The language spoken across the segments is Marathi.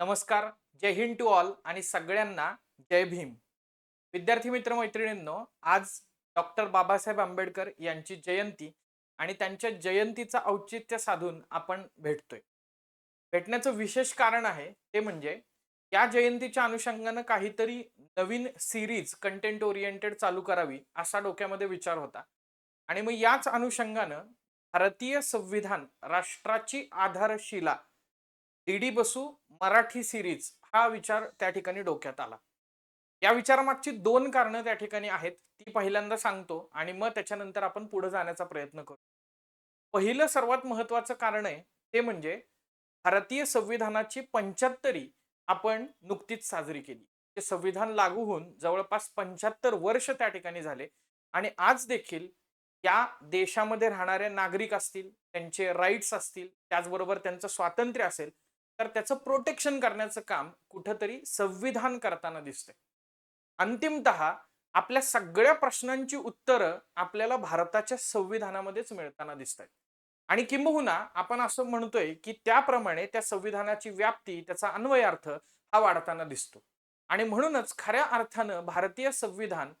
नमस्कार जय हिंद टू ऑल आणि सगळ्यांना जय भीम. विद्यार्थी मित्र मैत्रिणींनो आज डॉक्टर बाबासाहेब आंबेडकर यांची जयंती आणि त्यांच्या जयंतीचं औचित्य साधून आपण भेटतोय. भेटण्याचं विशेष कारण आहे ते म्हणजे या जयंतीच्या अनुषंगानं काहीतरी नवीन सिरीज कंटेंट ओरिएंटेड चालू करावी असा डोक्यामध्ये विचार होता. आणि मग याच अनुषंगानं भारतीय संविधान राष्ट्राची आधारशिला डी बसू मराठी सिरीज हा विचार त्या ठिकाणी डोक्यात आला. या विचारामागची दोन कारणं त्या ठिकाणी आहेत ती पहिल्यांदा सांगतो आणि मग त्याच्यानंतर आपण पुढे जाण्याचा प्रयत्न करू. पहिलं सर्वात महत्वाचं कारण आहे ते म्हणजे भारतीय संविधानाची पंच्याहत्तरी आपण नुकतीच साजरी केली. ते संविधान लागू होऊन जवळपास पंच्याहत्तर वर्ष त्या ठिकाणी झाले आणि आज देखील या देशामध्ये राहणारे नागरिक असतील त्यांचे राईट्स असतील त्याचबरोबर त्यांचं स्वातंत्र्य असेल तर त्याचं प्रोटेक्शन करण्याचं काम कुठंतरी संविधान करताना दिसतंय. अंतिमत आपल्या सगळ्या प्रश्नांची उत्तरं आपल्याला भारताच्या संविधानामध्येच मिळताना दिसत आहेत आणि किंबहुना आपण असं म्हणतोय की त्याप्रमाणे त्या संविधानाची व्याप्ती त्याचा अन्वयार्थ हा वाढताना दिसतो. आणि म्हणूनच खऱ्या अर्थानं भारतीय संविधान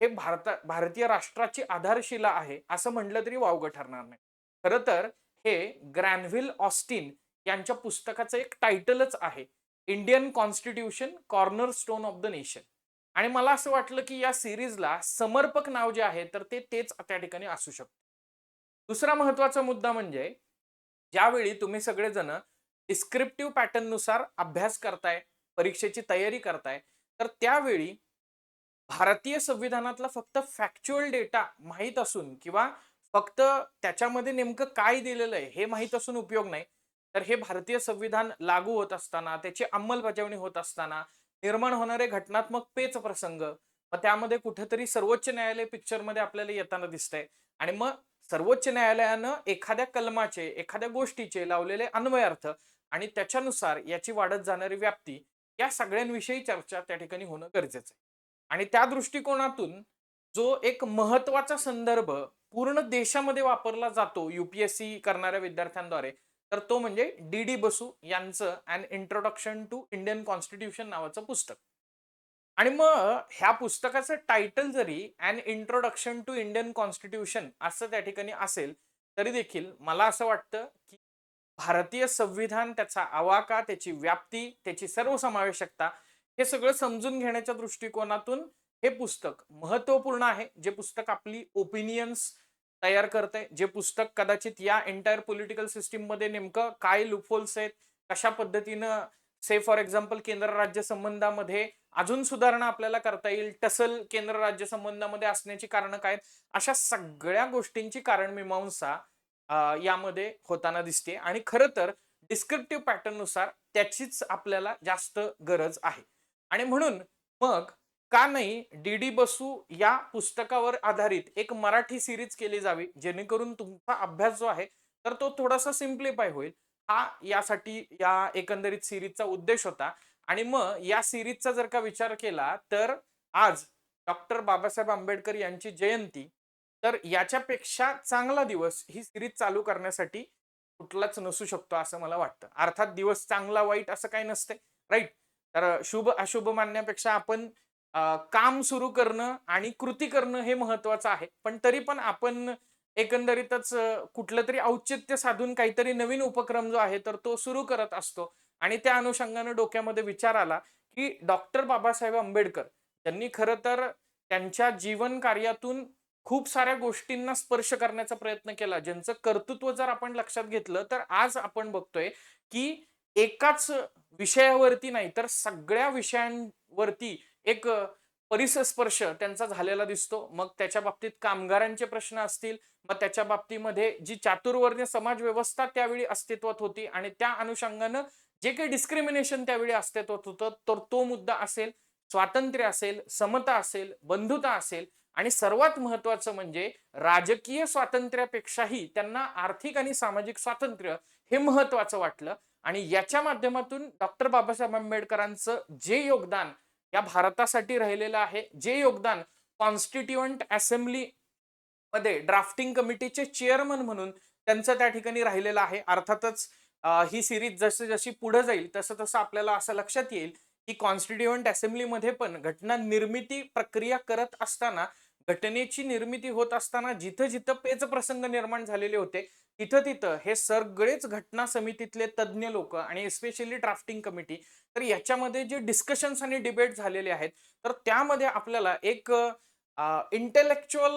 हे भारता भारतीय राष्ट्राची आधारशिला आहे असं म्हटलं तरी वावगं ठरणार नाही. खरं तर हे ग्रॅनव्हिल ऑस्टिन यांच्या पुस्तकाचं एक टायटलच आहे Indian constitution cornerstone of the nation आणि मला असं वाटलं की या सिरीजला समर्पक नाव जे आहे तर ते तेच त्या ठिकाणी असू शकतं. दुसरा महत्त्वाचा मुद्दा म्हणजे ज्यावेळी तुम्ही सगळेजण डिस्क्रिप्टिव्ह पॅटर्ननुसार अभ्यास करताय परीक्षेची तयारी करताय तर त्यावेळी भारतीय संविधानातला फक्त फॅक्च्युअल डेटा माहीत असून किंवा फक्त त्याच्यामध्ये नेमकं काय दिलेलं आहे हे माहीत असून उपयोग नाही. तर हे भारतीय संविधान लागू होत असताना त्याची अंमलबजावणी होत असताना निर्माण होणारे घटनात्मक पेच प्रसंग मग त्यामध्ये कुठेतरी सर्वोच्च न्यायालय पिक्चरमध्ये आपल्याला येताना दिसतंय. आणि मग सर्वोच्च न्यायालयानं एखाद्या कलमाचे एखाद्या गोष्टीचे लावलेले अन्वयार्थ आणि त्याच्यानुसार याची वाढत जाणारी व्याप्ती या सगळ्यांविषयी चर्चा त्या ठिकाणी होणं गरजेचं आहे. आणि त्या दृष्टिकोनातून जो एक महत्त्वाचा संदर्भ पूर्ण देशामध्ये वापरला जातो युपीएससी करणाऱ्या विद्यार्थ्यांद्वारे तर तो म्हणजे डी डी बसू यांचं and introduction to Indian constitution नावाचं पुस्तक. आणि मग ह्या पुस्तकाचं टायटल जरी and introduction to Indian constitution असं त्या ठिकाणी असेल तरी देखील मला असं वाटतं की भारतीय संविधान त्याचा आवाका त्याची व्याप्ती त्याची सर्वसमावेशकता हे सगळं समजून घेण्याच्या दृष्टिकोनातून हे पुस्तक महत्त्वपूर्ण आहे. जे पुस्तक आपली ओपिनियन्स तयार करते जे पुस्तक कदाचित या एंटायर पॉलिटिकल सिस्टीममध्ये नेमकं काय लुफोल्स आहेत कशा पद्धतीनं से फॉर एक्झाम्पल केंद्र राज्य संबंधामध्ये अजून सुधारणा आपल्याला करता येईल टसल केंद्र राज्य संबंधामध्ये असण्याची कारणं काय अशा सगळ्या गोष्टींची कारण मीमांसा यामध्ये होताना दिसते आणि खरं तर डिस्क्रिप्टिव्ह पॅटर्ननुसार त्याचीच आपल्याला जास्त गरज आहे. आणि म्हणून मग का नाही डी डी बसू या पुस्तकावर आधारित एक मराठी सिरीज केली जावी जेणेकरून तुमचा अभ्यास जो आहे तर तो थोडासा सिम्प्लिफाय होईल. हा यासाठी या एकंदरीत सिरीजचा उद्देश होता. आणि मग या सिरीजचा जर का विचार केला तर आज डॉक्टर बाबासाहेब आंबेडकर यांची जयंती तर याच्यापेक्षा चांगला दिवस ही सिरीज चालू करण्यासाठी कुठलाच नसू शकतो असं मला वाटतं. अर्थात दिवस चांगला वाईट असं काही नसते राईट तर शुभ अशुभ मानण्यापेक्षा आपण काम सुरू करणं आणि कृती करणं हे महत्वाचं आहे. पण तरी पण आपण एकंदरीतच कुठलं तरी औचित्य साधून काहीतरी नवीन उपक्रम जो आहे तर तो सुरू करत असतो. आणि त्या अनुषंगानं डोक्यामध्ये विचार आला की डॉक्टर बाबासाहेब आंबेडकर त्यांनी खरं तर त्यांच्या जीवन कार्यातून खूप साऱ्या गोष्टींना स्पर्श करण्याचा प्रयत्न केला. ज्यांचं कर्तृत्व जर आपण लक्षात घेतलं तर आज आपण बघतोय की एकाच विषयावरती नाही तर सगळ्या विषयांवरती एक परिसस्पर्श त्यांचा झालेला दिसतो. मग त्याच्या बाबतीत कामगारांचे प्रश्न असतील. मग त्याच्या बाबतीमध्ये जी चातुर्वर्णीय समाज व्यवस्था त्यावेळी अस्तित्वात होती आणि त्या अनुषंगानं जे काही डिस्क्रिमिनेशन त्यावेळी अस्तित्वात होतं तर तो मुद्दा असेल स्वातंत्र्य असेल समता असेल बंधुता असेल आणि सर्वात महत्वाचं म्हणजे राजकीय स्वातंत्र्यापेक्षाही त्यांना आर्थिक आणि सामाजिक स्वातंत्र्य हे महत्वाचं वाटलं. आणि याच्या माध्यमातून डॉक्टर बाबासाहेब आंबेडकरांचं जे योगदान या भारतासाठी राहिलेलं आहे जे योगदान कॉन्स्टिट्युअंट असेंब्ली मध्ये ड्राफ्टिंग कमिटीचे चेअरमन म्हणून त्यांचं त्या ठिकाणी राहिलेलं आहे. अर्थातच ही सिरीज जशी जशी पुढे जाईल तसं तसं आपल्याला असं लक्षात येईल की कॉन्स्टिट्युअंट असेंब्लीमध्ये पण घटना निर्मिती प्रक्रिया करत असताना घटनेची निर्मिती होत असताना जिथं जिथं पेच प्रसंग निर्माण झालेले होते तिथं तिथं हे सगळेच घटना समितीतले तज्ज्ञ लोक आणि एस्पेशली ड्राफ्टिंग कमिटी तर याच्यामध्ये जे डिस्कशन्स आणि डिबेट झालेले आहेत तर त्यामध्ये आपल्याला एक इंटेलेक्च्युअल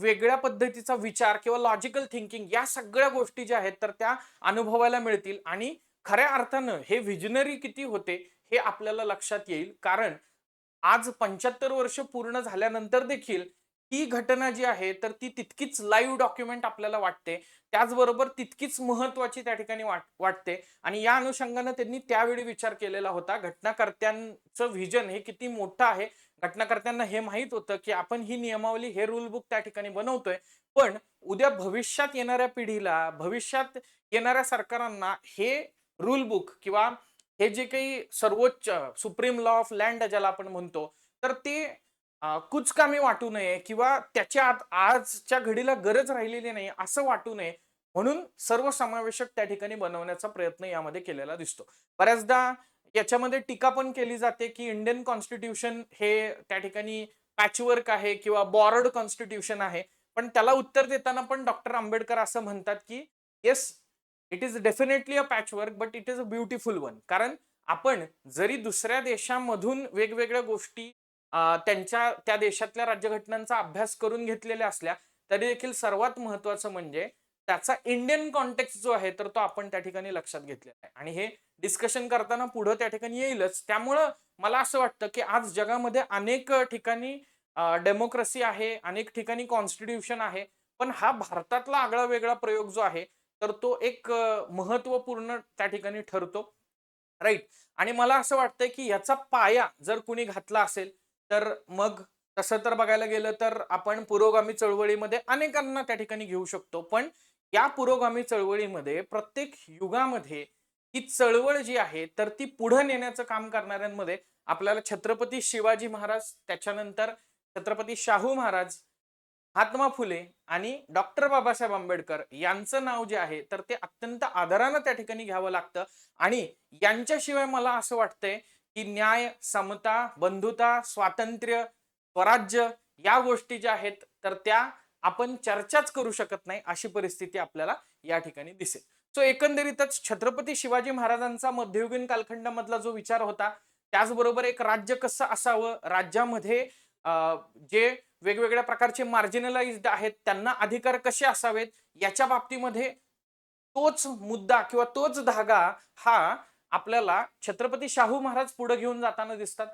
वेगळ्या पद्धतीचा विचार किंवा लॉजिकल थिंकिंग या सगळ्या गोष्टी ज्या आहेत तर त्या अनुभवायला मिळतील. आणि खऱ्या अर्थानं हे व्हिजनरी किती होते हे आपल्याला लक्षात येईल. कारण आज पंच्याहत्तर वर्ष पूर्ण झाल्यानंतर देखील ही घटना जी आहे तर ती तितकीच लाईव्ह डॉक्युमेंट आपल्याला वाटते. त्याचबरोबर तितकीच महत्वाची त्या ठिकाणी वाट वाटते. आणि या अनुषंगानं त्यांनी त्यावेळी विचार केलेला होता घटनाकर्त्यांचं व्हिजन हे किती मोठं आहे. घटनाकर्त्यांना हे माहीत होतं की आपण ही नियमावली हे रूल बुक त्या ठिकाणी बनवतोय. पण उद्या भविष्यात येणाऱ्या पिढीला भविष्यात येणाऱ्या सरकारांना हे रूल बुक किंवा हे जे काही सर्वोच्च सुप्रीम लॉ ऑफ लँड ज्याला आपण म्हणतो तर ते कुच कुचकामी वाटू नये किंवा त्याच्या आत आजच्या घडीला गरज राहिलेली नाही असं वाटू नये म्हणून सर्वसमावेशक त्या ठिकाणी बनवण्याचा प्रयत्न यामध्ये केलेला दिसतो. बऱ्याचदा याच्यामध्ये टीका पण केली जाते की इंडियन कॉन्स्टिट्यूशन हे त्या ठिकाणी पॅचवर्क आहे किंवा बॉरड कॉन्स्टिट्यूशन आहे. पण त्याला उत्तर देताना पण डॉक्टर आंबेडकर असं म्हणतात की yes it is definitely a patchwork but it is a beautiful one कारण आपण जरी दुसऱ्या देशांमधून वेगवेगळ्या गोष्टी त्यांच्या त्या देशातल्या राज्यघटनांचा अभ्यास करून घेतलेल्या असल्या तरी देखील सर्वात महत्वाचं म्हणजे त्याचा इंडियन कॉन्टेक्स्ट जो आहे तर तो आपण त्या ठिकाणी लक्षात घेतलेला आहे. आणि हे डिस्कशन करताना पुढं त्या ठिकाणी येईलच. त्यामुळं मला असं वाटतं की आज जगामध्ये अनेक ठिकाणी डेमोक्रेसी आहे अनेक ठिकाणी कॉन्स्टिट्यूशन आहे पण हा भारतातला आगळा वेगळा प्रयोग जो आहे तर तो एक महत्त्वपूर्ण त्या ठिकाणी ठरतो. राईट आणि मला असं वाटतं की याचा पाया जर कुणी घातला असेल तर मग तसं तर बघायला गेलं तर आपण पुरोगामी चळवळीमध्ये अनेकांना त्या ठिकाणी घेऊ शकतो. पण या पुरोगामी चळवळीमध्ये प्रत्येक युगामध्ये ही चळवळ जी आहे तर ती पुढे नेण्याचं काम करणाऱ्यांमध्ये आपल्याला छत्रपती शिवाजी महाराज त्याच्यानंतर छत्रपती शाहू महाराज महात्मा फुले आणि डॉक्टर बाबासाहेब आंबेडकर यांचं नाव जे आहे तर ते अत्यंत आदरानं त्या ठिकाणी घ्यावं लागतं. आणि यांच्याशिवाय मला असं वाटतंय की न्याय समता बंधुता स्वातंत्र्य स्वराज्य या गोष्टी ज्या आहेत तर त्या आपण चर्चाच करू शकत नाही अशी परिस्थिती आपल्याला या ठिकाणी दिसेल. सो एकंदरीतच छत्रपती शिवाजी महाराजांचा मध्ययुगीन कालखंडामधला जो विचार होता त्याचबरोबर एक राज्य कसं असावं? राज्यामध्ये जे वेगवेगळ्या प्रकारचे मार्जिनलाइज्ड आहेत त्यांना अधिकार कसे असावेत? याच्या बाबतीमध्ये तोच मुद्दा किंवा तोच धागा हा आपल्याला छत्रपती शाहू महाराज पुढे घेऊन जाताना दिसतात.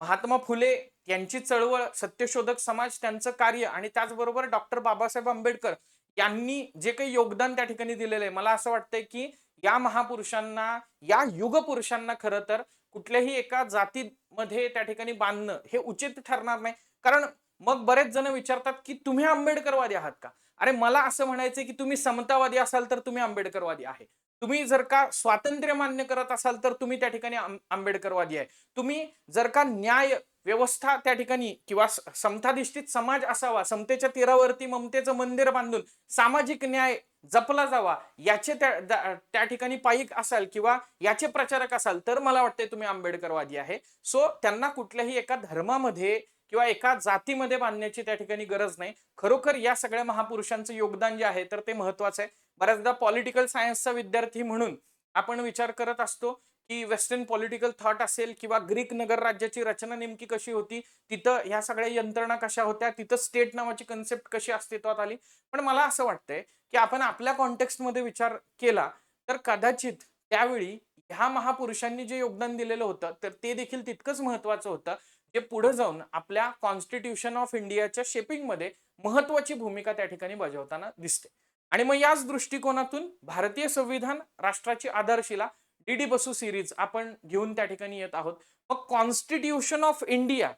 महात्मा फुले यांची चळवळ सत्यशोधक समाज त्यांचं कार्य आणि त्याचबरोबर डॉक्टर बाबासाहेब आंबेडकर यांनी जे काही योगदान त्या ठिकाणी दिलेलं आहे. मला असं वाटतंय की या महापुरुषांना या युग पुरुषांना खरं तर कुठल्याही एका जातीमध्ये त्या ठिकाणी बांधणं हे उचित ठरणार नाही. कारण मग बरेच जण विचारतात की तुम्ही आंबेडकरवादी आहात का? अरे मला असं म्हणायचं की तुम्ही समतावादी असाल तर तुम्ही आंबेडकरवादी आहे. तुम्ही जर का स्वातंत्र्य मान्य करत असाल तर तुम्ही त्या ठिकाणी आंबेडकरवादी आहे. तुम्ही जर का न्याय व्यवस्था त्या ठिकाणी किंवा समताधिष्ठित समाज असावा समतेच्या तीरावरती ममतेचं मंदिर बांधून सामाजिक न्याय जपला जावा याचे त्या त्या ठिकाणी पायिक असाल किंवा याचे प्रचारक असाल तर मला वाटते तुम्ही आंबेडकरवादी आहे. सो त्यांना कुठल्याही एका धर्मामध्ये किंवा एका जातीमध्ये बांधण्याची त्या ठिकाणी गरज नाही. खरोखर या सगळ्या महापुरुषांचं योगदान जे आहे तर ते महत्वाचं आहे. बऱ्याचदा पॉलिटिकल सायन्सचा विद्यार्थी म्हणून आपण विचार करत असतो की वेस्टर्न पॉलिटिकल थॉट असेल किंवा ग्रीक नगर राज्याची रचना नेमकी कशी होती तिथं ह्या सगळ्या यंत्रणा कशा होत्या तिथं स्टेट नावाची कन्सेप्ट कशी अस्तित्वात आली? पण मला असं वाटतंय की आपण आपल्या कॉन्टेक्स्टमध्ये विचार केला तर कदाचित त्यावेळी ह्या महापुरुषांनी जे योगदान दिलेलं होतं तर ते देखील तितकंच महत्वाचं होतं जे पुढे जाऊन आपल्या कॉन्स्टिट्यूशन ऑफ इंडियाच्या शेपिंगमध्ये महत्वाची भूमिका त्या ठिकाणी बजावताना दिसते. आणि मग याच दृष्टिकोनातून भारतीय संविधान राष्ट्राची आधारशिला डी डी बसू सिरीज आपण घेऊन त्या ठिकाणी येत आहोत. मग कॉन्स्टिट्यूशन ऑफ इंडिया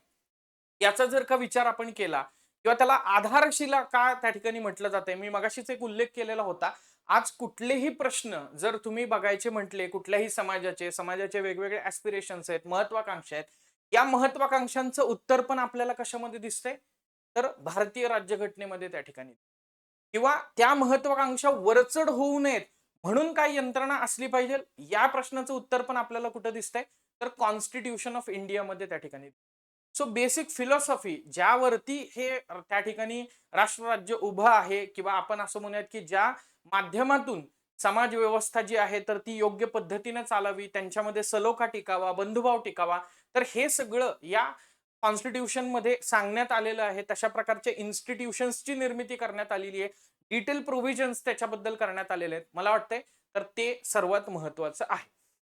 याचा जर का विचार आपण केला किंवा त्याला आधारशिला का त्या ठिकाणी म्हटलं जाते मी मगाशीच एक उल्लेख केलेला होता आज कुठलेही प्रश्न जर तुम्ही बघायचे म्हटले कुठल्याही समाजाचे समाजाचे वेगवेगळे ऍस्पिरेशन्स आहेत महत्वाकांक्षा आहेत या महत्वाकांक्षांचं उत्तर पण आपल्याला कशामध्ये दिसतंय? तर भारतीय राज्यघटनेमध्ये त्या ठिकाणी. किंवा त्या महत्वाकांक्षा वरचढ होऊ नयेत म्हणून काय यंत्रणा असली पाहिजे या प्रश्नाचं उत्तर पण आपल्याला कुठं दिसतंय? तर कॉन्स्टिट्यूशन ऑफ इंडियामध्ये त्या ठिकाणी. सो बेसिक फिलॉसॉफी ज्यावरती हे त्या ठिकाणी राष्ट्रराज्य उभं आहे किंवा आपण असं म्हणूयात की ज्या माध्यमातून समाज व्यवस्था जी आहे तर ती योग्य पद्धतीने चालावी त्यांच्यामध्ये सलोखा टिकावा बंधुभाव टिकावा तर हे सगळं या कॉन्स्टिट्यूशनमध्ये सांगण्यात आलेलं आहे. तशा प्रकारच्या इन्स्टिट्यूशन्सची निर्मिती करण्यात आलेली आहे. डिटेल प्रोव्हिजन्स त्याच्याबद्दल करण्यात आलेले आहेत. मला वाटतंय तर ते सर्वात महत्वाचं आहे.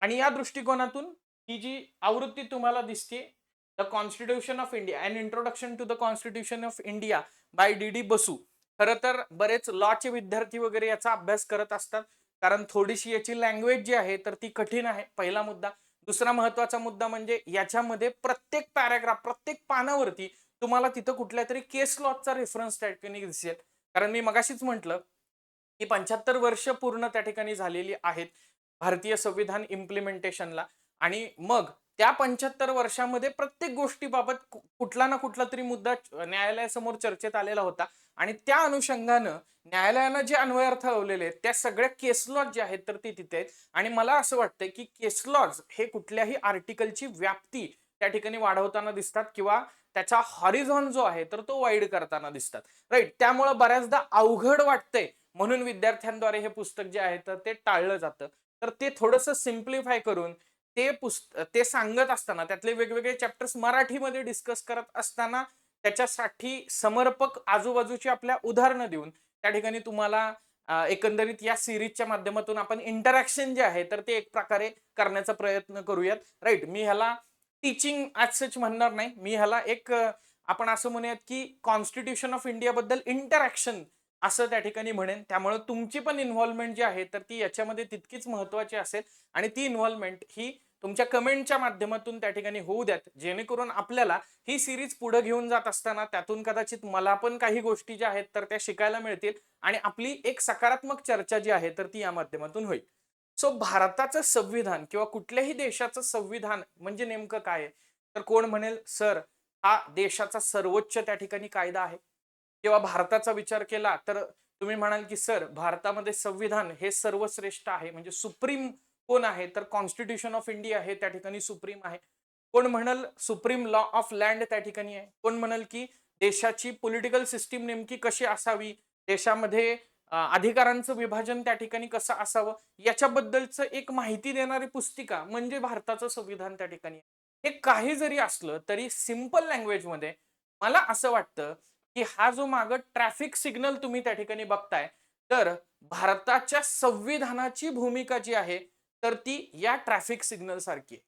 आणि या दृष्टिकोनातून ही जी आवृत्ती तुम्हाला दिसते the constitution of India and introduction to the constitution of India by D D Basu खरं तर बरेच लॉचे विद्यार्थी वगैरे याचा अभ्यास करत असतात. कारण थोडीशी याची लँग्वेज जी आहे तर ती कठीण आहे पहिला मुद्दा. दुसरा महत्त्वाचा मुद्दा म्हणजे याच्यामध्ये प्रत्येक पॅराग्राफ प्रत्येक पानावरती तुम्हाला तिथं कुठल्या तरी केस लॉजचा रेफरन्स त्या ठिकाणी दिसेल. कारण मी मगाशीच म्हटलं की पंच्याहत्तर वर्ष पूर्ण त्या ठिकाणी झालेली आहेत भारतीय संविधान इम्प्लिमेंटेशनला आणि मग त्या पंच्याहत्तर वर्षामध्ये प्रत्येक गोष्टीबाबत कुठला ना कुठला तरी मुद्दा न्यायालयासमोर चर्चेत आलेला होता. आणि त्या अनुषंगानं न्यायालयानं जे अन्वयार्थ लावलेले आहेत त्या सगळ्या केस लॉज जे आहेत तर ते तिथे आहेत. आणि मला असं वाटतंय की केस लॉज हे कुठल्याही आर्टिकलची व्याप्ती त्या ठिकाणी वाढवताना दिसतात किंवा त्याचा हॉरिझॉन जो आहे तर तो वाईड करताना दिसतात. राईट त्यामुळं बऱ्याचदा अवघड वाटतंय. म्हणून विद्यार्थ्यांद्वारे हे पुस्तक जे आहे तर ते टाळलं जातं. तर ते थोडंसं सिम्प्लिफाय करून ते पुस्त ते सांगत असताना त्यातले वेगवेगळे चॅप्टर्स मराठीमध्ये डिस्कस करत असताना त्याच्यासाठी समर्पक आजूबाजूची आपल्या उदाहरणं देऊन त्या ठिकाणी तुम्हाला एकंदरीत या सिरीजच्या माध्यमातून आपण इंटरॅक्शन जे आहे तर ते एक प्रकारे करण्याचा प्रयत्न करूयात. राईट मी ह्याला टीचिंग ॲज सच म्हणणार नाही. मी ह्याला एक आपण असं म्हणूयात की कॉन्स्टिट्यूशन ऑफ इंडिया बद्दल इंटरॅक्शन असं त्या ठिकाणी म्हणेन. त्यामुळे तुमची पण इन्व्हॉल्वमेंट जी आहे तर ती याच्यामध्ये तितकीच महत्वाची असेल. आणि ती इन्व्हॉल्वमेंट ही तुमच्या कमेंटच्या माध्यमातून त्या ठिकाणी होऊ द्यात. जेणेकरून आपल्याला ही सिरीज पुढे घेऊन जात असताना त्यातून कदाचित मला पण काही गोष्टी ज्या आहेत तर त्या शिकायला मिळतील. आणि आपली एक सकारात्मक चर्चा जी आहे तर ती या माध्यमातून होईल. सो भारताचं संविधान किंवा कुठल्याही देशाचं संविधान म्हणजे नेमकं काय आहे? तर कोण म्हणेल सर हा देशाचा सर्वोच्च त्या ठिकाणी कायदा आहे. किंवा भारताचा विचार केला तर तुम्ही म्हणाल की सर भारतामध्ये संविधान हे सर्वश्रेष्ठ आहे. म्हणजे सुप्रीम कोण आहे? तर कॉन्स्टिट्यूशन ऑफ इंडिया हे त्या ठिकाणी सुप्रीम आहे. कोण म्हणाल? सुप्रीम लॉ ऑफ लँड त्या ठिकाणी आहे. कोण म्हणाल की देशाची पॉलिटिकल सिस्टीम नेमकी कशी असावी? देशामध्ये अधिकारांचं विभाजन त्या ठिकाणी कसं असावं? याच्याबद्दलचं एक माहिती देणारी पुस्तिका म्हणजे भारताचं संविधान त्या ठिकाणी आहे. हे काही जरी असलं तरी सिंपल लँग्वेजमध्ये मला असं वाटतं की हा जो माग ट्रॅफिक सिग्नल तुम्ही त्या ठिकाणी बघताय तर भारताच्या संविधानाची भूमिका जी आहे तर ती या ट्रॅफिक सिग्नल सारखी आहे.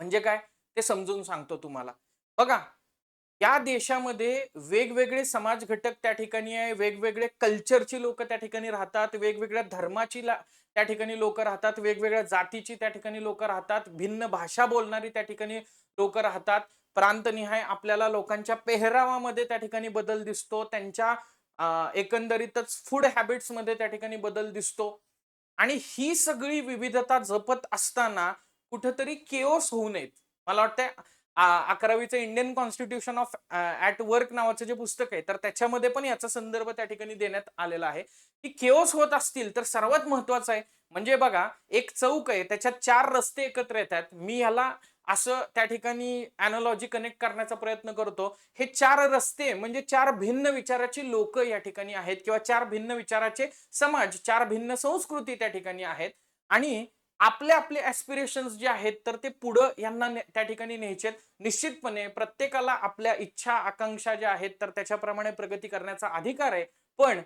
म्हणजे काय? ते समजून सांगतो तुम्हाला. बघा या देशामध्ये वेगवेगळे समाज घटक त्या ठिकाणी आहे वेगवेगळे कल्चरची लोक त्या ठिकाणी राहतात वेगवेगळ्या धर्माची ला- त्या ठिकाणी लोक राहतात वेगवेगळ्या जातीची त्या ठिकाणी लोक राहतात भिन्न भाषा बोलणारी त्या ठिकाणी लोक राहतात. प्रांतनिहाय आपल्याला लोकांच्या पेहरावामध्ये त्या ठिकाणी बदल दिसतो त्यांच्या एकंदरीतच फूड हॅबिट्समध्ये त्या ठिकाणी बदल दिसतो. आणि ही सगळी विविधता जपत असताना कुठंतरी केओस होऊ नयेत. मला वाटतंय अकरावीचं Indian constitution of at work नावाचं जे पुस्तक आहे तर त्याच्यामध्ये पण याचा संदर्भ त्या ठिकाणी देण्यात आलेला आहे. की केओस होत असतील तर सर्वात महत्वाचं आहे म्हणजे बघा एक चौक आहे त्याच्यात चार रस्ते एकत्र येतात. मी ह्याला असं त्या ठिकाणी अॅनॉलॉजी कनेक्ट करण्याचा प्रयत्न करतो. हे चार रस्ते म्हणजे चार भिन्न विचाराची लोक या ठिकाणी आहेत किंवा चार भिन्न विचाराचे समाज चार भिन्न संस्कृती त्या ठिकाणी आहेत. आणि आपले आपले ऍस्पिरेशन्स जे आहेत तर ते पुढं यांना त्या ठिकाणी न्यायचे निश्चितपणे प्रत्येकाला आपल्या इच्छा आकांक्षा ज्या आहेत तर त्याच्याप्रमाणे प्रगती करण्याचा अधिकार आहे. पण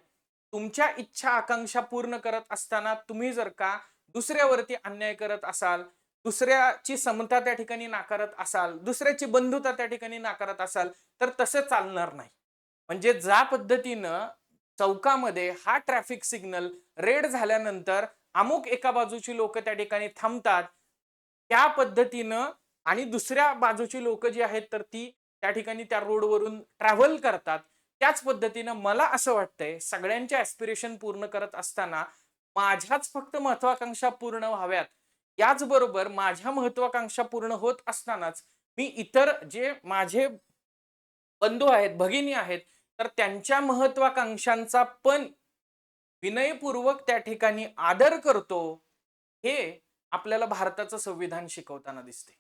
तुमच्या इच्छा आकांक्षा पूर्ण करत असताना तुम्ही जर का दुसऱ्यावरती अन्याय करत असाल दुसऱ्याची समता त्या ठिकाणी नाकारत असाल दुसऱ्याची बंधुता त्या ठिकाणी नाकारत असाल तर तसं चालणार नाही. म्हणजे ज्या पद्धतीनं चौकामध्ये हा ट्रॅफिक सिग्नल रेड झाल्यानंतर अमुक एका बाजूची लोक त्या ठिकाणी थांबतात त्या पद्धतीनं आणि दुसऱ्या बाजूची लोक जी आहेत तर ती त्या ठिकाणी त्या रोडवरून ट्रॅव्हल करतात. त्याच पद्धतीनं मला असं वाटतंय सगळ्यांच्या ऍस्पिरेशन पूर्ण करत असताना माझ्याच फक्त महत्वाकांक्षा पूर्ण व्हाव्यात. याचबरोबर माझ्या महत्वाकांक्षा पूर्ण होत असतानाच मी इतर जे माझे बंधू आहेत भगिनी आहेत तर त्यांच्या महत्वाकांक्षांचा पण विनयपूर्वक त्या ठिकाणी आदर करतो हे आपल्याला भारताचं संविधान शिकवताना दिसते.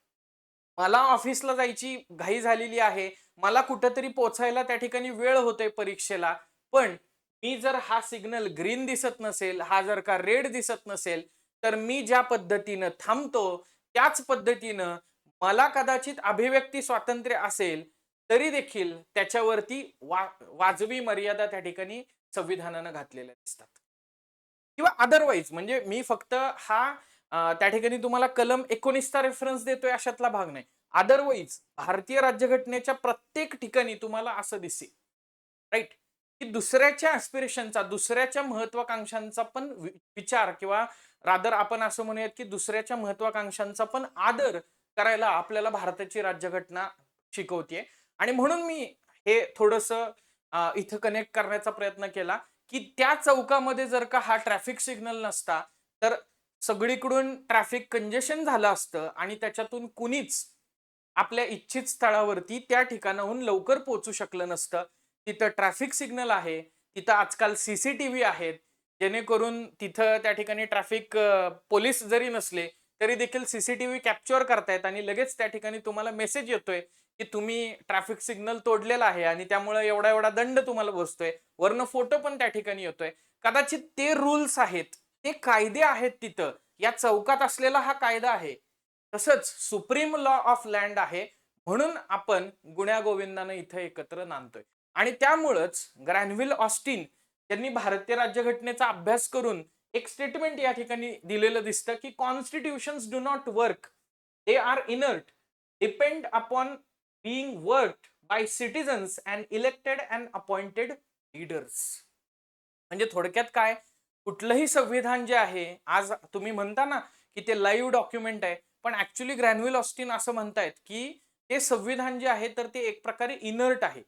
मला ऑफिसला जायची घाई झालेली आहे मला कुठंतरी पोचायला त्या ठिकाणी वेळ होतोय परीक्षेला पण मी जर हा सिग्नल ग्रीन दिसत नसेल हा जर का रेड दिसत नसेल तर मी ज्या पद्धतीनं थांबतो त्याच पद्धतीनं मला कदाचित अभिव्यक्ती स्वातंत्र्य असेल तरी देखील त्याच्यावरती वा वाजवी मर्यादा त्या ठिकाणी संविधानानं घातलेल्या दिसतात. किंवा अदरवाईज म्हणजे मी फक्त हा त्या ठिकाणी तुम्हाला कलम एकोणीसचा रेफरन्स देतोय अशातला भाग नाही. अदरवाईज भारतीय राज्यघटनेच्या प्रत्येक ठिकाणी तुम्हाला असं दिसेल. राईट की दुसऱ्याच्या ऍस्पिरेशनचा दुसऱ्याच्या महत्वाकांक्षांचा पण विचार किंवा रादर आपण असं म्हणूयात की दुसऱ्याच्या महत्वाकांक्षांचा पण आदर करायला आपल्याला भारताची राज्यघटना शिकवते आणि म्हणून मी हे थोडस इथं कनेक्ट करण्याचा प्रयत्न केला. की त्या चौकामध्ये जर का हा ट्रॅफिक सिग्नल नसता तर सगळीकडून ट्रॅफिक कंजेशन झालं असतं आणि त्याच्यातून कुणीच आपल्या इच्छित स्थळावरती त्या ठिकाणाहून लवकर पोहोचू शकलं नसतं. तिथं ट्रॅफिक सिग्नल आहे तिथं आजकाल सीसीटीव्ही आहेत जेणेकरून तिथं त्या ठिकाणी ट्रॅफिक पोलीस जरी नसले तरी देखील सीसीटीव्ही कॅप्चर करतायत आणि लगेच त्या ठिकाणी तुम्हाला मेसेज येतोय की तुम्ही ट्रॅफिक सिग्नल तोडलेला आहे आणि त्यामुळे एवढा एवढा दंड तुम्हाला बसतोय. वरनं फोटो पण त्या ठिकाणी येतोय. कदाचित ते रूल्स आहेत ते कायदे आहेत तिथं. या चौकात असलेला हा कायदा आहे. तसंच सुप्रीम लॉ ऑफ लँड आहे. म्हणून आपण गुण्या गोविंदानं इथं एकत्र नांदतोय. आणि त्यामुळंच ग्रॅनव्हिल ऑस्टिन त्यांनी भारतीय राज्यघटनेचा अभ्यास करून एक स्टेटमेंट या ठिकाणी दिलेलं दिसतं की constitutions do not work they are inert depend upon being worked by citizens and elected and appointed leaders. म्हणजे थोडक्यात काय? कुठलंही संविधान जे आहे आज तुम्ही म्हणता ना की ते लाईव्ह डॉक्युमेंट आहे पण ऍक्च्युली ग्रॅन्युअल ऑस्टिन असं म्हणतायत की ते संविधान जे आहे तर ते एक प्रकारे इनर्ट आहे.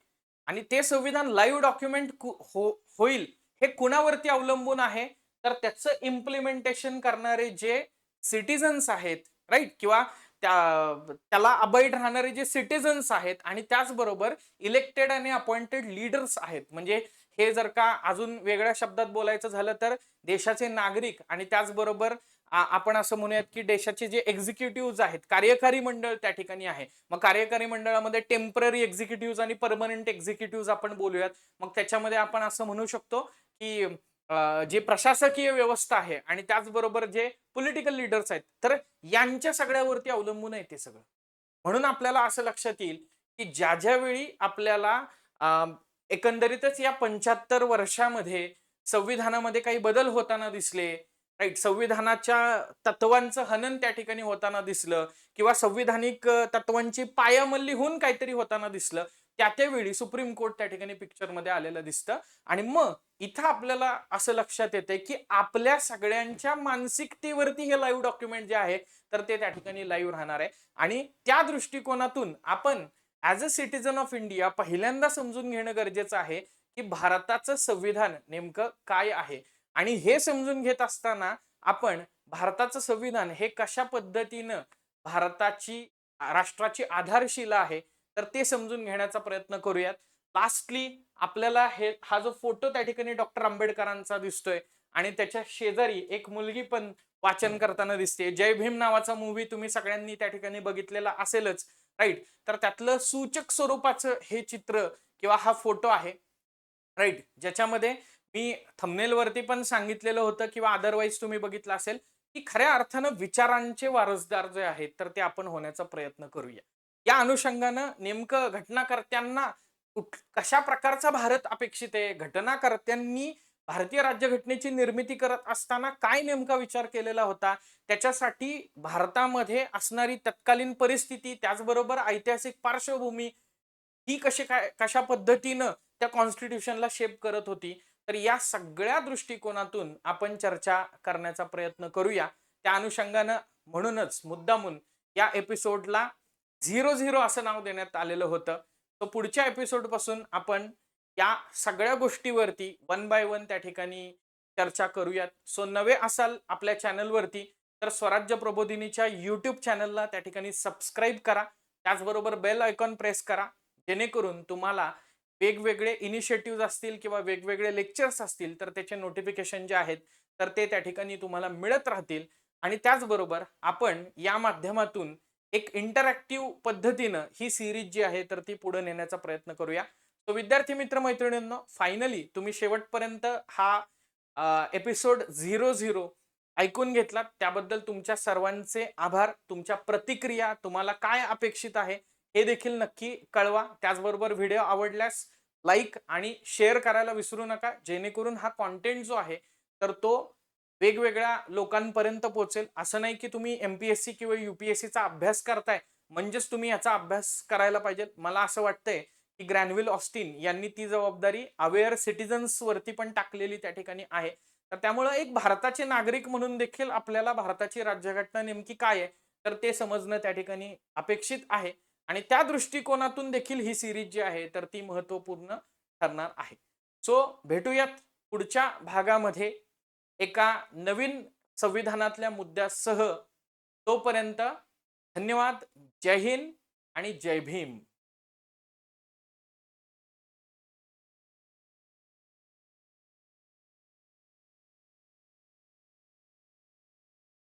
आणि ते संविधान लाईव्ह डॉक्युमेंट हो होईल हे कुणावरती अवलंबून आहे? तर त्याचं इम्प्लिमेंटेशन करणारे जे सिटिझन्स आहेत राईट किंवा त्या त्याला अबाईड राहणारे जे सिटिझन्स आहेत आणि त्याचबरोबर इलेक्टेड आणि अपॉइंटेड लीडर्स आहेत. म्हणजे हे जर का अजून वेगळ्या शब्दात बोलायचं झालं तर देशाचे नागरिक आणि त्याचबरोबर आपण असं म्हणूयात की देशाचे जे एक्झिक्युटिव्ह आहेत कार्यकारी मंडळ त्या ठिकाणी आहे. मग कार्यकारी मंडळामध्ये टेंपररी एक्झिक्युटिव्ह आणि परमनंट एक्झिक्युटिव्ह आपण बोलूयात. मग त्याच्यामध्ये आपण असं म्हणू शकतो की जे प्रशासकीय व्यवस्था आहे आणि त्याचबरोबर जे पॉलिटिकल लीडर्स आहेत तर यांच्या सगळ्यावरती अवलंबून आहे ते सगळं. म्हणून आपल्याला असं लक्षात येईल की ज्या ज्या वेळी आपल्याला एकंदरीतच या पंच्याहत्तर वर्षामध्ये संविधानामध्ये काही बदल होताना दिसले राईट संविधानाच्या तत्वांचं हनन त्या ठिकाणी होताना दिसलं किंवा संविधानिक तत्वांची पायामल्ली होऊन काहीतरी होताना दिसलं त्या त्यावेळी सुप्रीम कोर्ट त्या ठिकाणी पिक्चरमध्ये आलेलं दिसतं. आणि मग इथं आपल्याला असं लक्षात येतंय की आपल्या सगळ्यांच्या मानसिकतेवरती हे लाईव्ह डॉक्युमेंट जे आहे तर ते त्या ठिकाणी लाईव्ह राहणार आहे. आणि त्या दृष्टिकोनातून आपण as a citizen of India पहिल्यांदा समजून घेणं गरजेचं आहे की भारताचं संविधान नेमकं काय आहे? आणि हे समजून घेत असताना आपण भारताचं संविधान हे कशा पद्धतीनं भारताची राष्ट्राची आधारशिला आहे? तर ते समजून घेण्याचा प्रयत्न करूयात. लास्टली आपल्याला हे हा जो फोटो त्या ठिकाणी डॉक्टर आंबेडकरांचा दिसतोय आणि त्याच्या शेजारी एक मुलगी पण वाचन करताना दिसते जय भीम नावाचा मूवी तुम्ही सगळ्यांनी त्या ठिकाणी बघितलेला असेलच राईट तर त्यातलं सूचक स्वरूपाचं हे चित्र किंवा हा फोटो आहे राईट ज्याच्यामध्ये मी थंबनेलवरती पण सांगितलेलं होतं किंवा अदरवाईज तुम्ही बघितलं असेल की खऱ्या अर्थानं विचारांचे वारसदार जे आहेत तर ते आपण होण्याचा प्रयत्न करूया. या अनुषंगानं नेमकं घटनाकर्त्यांना कशा प्रकारचा भारत अपेक्षित आहे? घटनाकर्त्यांनी भारतीय राज्यघटनेची निर्मिती करत असताना काय नेमका विचार केलेला होता? त्याच्यासाठी भारतामध्ये असणारी तत्कालीन परिस्थिती त्याचबरोबर ऐतिहासिक पार्श्वभूमी ही कशी काय कशा पद्धतीनं त्या कॉन्स्टिट्यूशनला शेप करत होती? तर या सगळ्या दृष्टिकोनातून आपण चर्चा करण्याचा प्रयत्न करूया. त्या अनुषंगानं म्हणूनच मुद्दामून या एपिसोडला झिरो झिरो असं नाव देण्यात आलेलं होतं. तो पुढच्या एपिसोडपासून आपण या सगळ्या गोष्टीवरती वन बाय वन त्या ठिकाणी चर्चा करूयात. सो नवे असाल आपल्या चॅनलवरती तर स्वराज्य प्रबोधिनीच्या यूट्यूब चॅनलला त्या ठिकाणी सबस्क्राईब करा. त्याचबरोबर बेल आयकॉन प्रेस करा. जेणेकरून तुम्हाला वेगवेगळे इनिशिएटिव्ह असतील किंवा वेगवेगळे लेक्चर्स असतील तर त्याचे नोटिफिकेशन जे आहेत तर ते त्या ठिकाणी तुम्हाला मिळत राहतील. आणि त्याचबरोबर आपण या माध्यमातून एक इंटरॅक्टिव्ह पद्धतीनं ही सिरीज जी आहे तर ती पुढे नेण्याचा प्रयत्न करूया. तो विद्यार्थी मित्र मैत्रिणींनो फायनली तुम्ही शेवटपर्यंत हा एपिसोड झिरो झिरो ऐकून घेतला त्याबद्दल तुमच्या सर्वांचे आभार. तुमच्या प्रतिक्रिया तुम्हाला काय अपेक्षित आहे हे देखील नक्की कळवा. त्याचबरोबर व्हिडिओ आवडल्यास लाईक आणि शेअर करायला विसरू नका. जेणेकरून हा कॉन्टेंट जो आहे तर तो वेगवेगळ्या लोकांपर्यंत पोहोचेल. असं नाही की तुम्ही एमपीएससी किंवा युपीएससीचा अभ्यास करताय. म्हणजेच तुम्ही याचा अभ्यास करायला पाहिजे. मला असं वाटतंय की ग्रॅनविल ऑस्टिन यांनी ती जबाबदारी अवेअर सिटीजन्स वरती पण टाकलेली त्या ठिकाणी आहे. तर त्यामुळं एक भारताचे नागरिक म्हणून देखील आपल्याला भारताची राज्यघटना नेमकी काय आहे तर ते समजणं त्या ठिकाणी अपेक्षित आहे. आणि त्या दृष्टिकोनातून देखील ही सिरीज जी आहे तर ती महत्त्वपूर्ण ठरणार आहे. सो भेटूयात पुढच्या भागामध्ये. एका नवीन संविधानातल्या मुद्द्यासह तोपर्यंत धन्यवाद जय हिंद आणि जय भीम.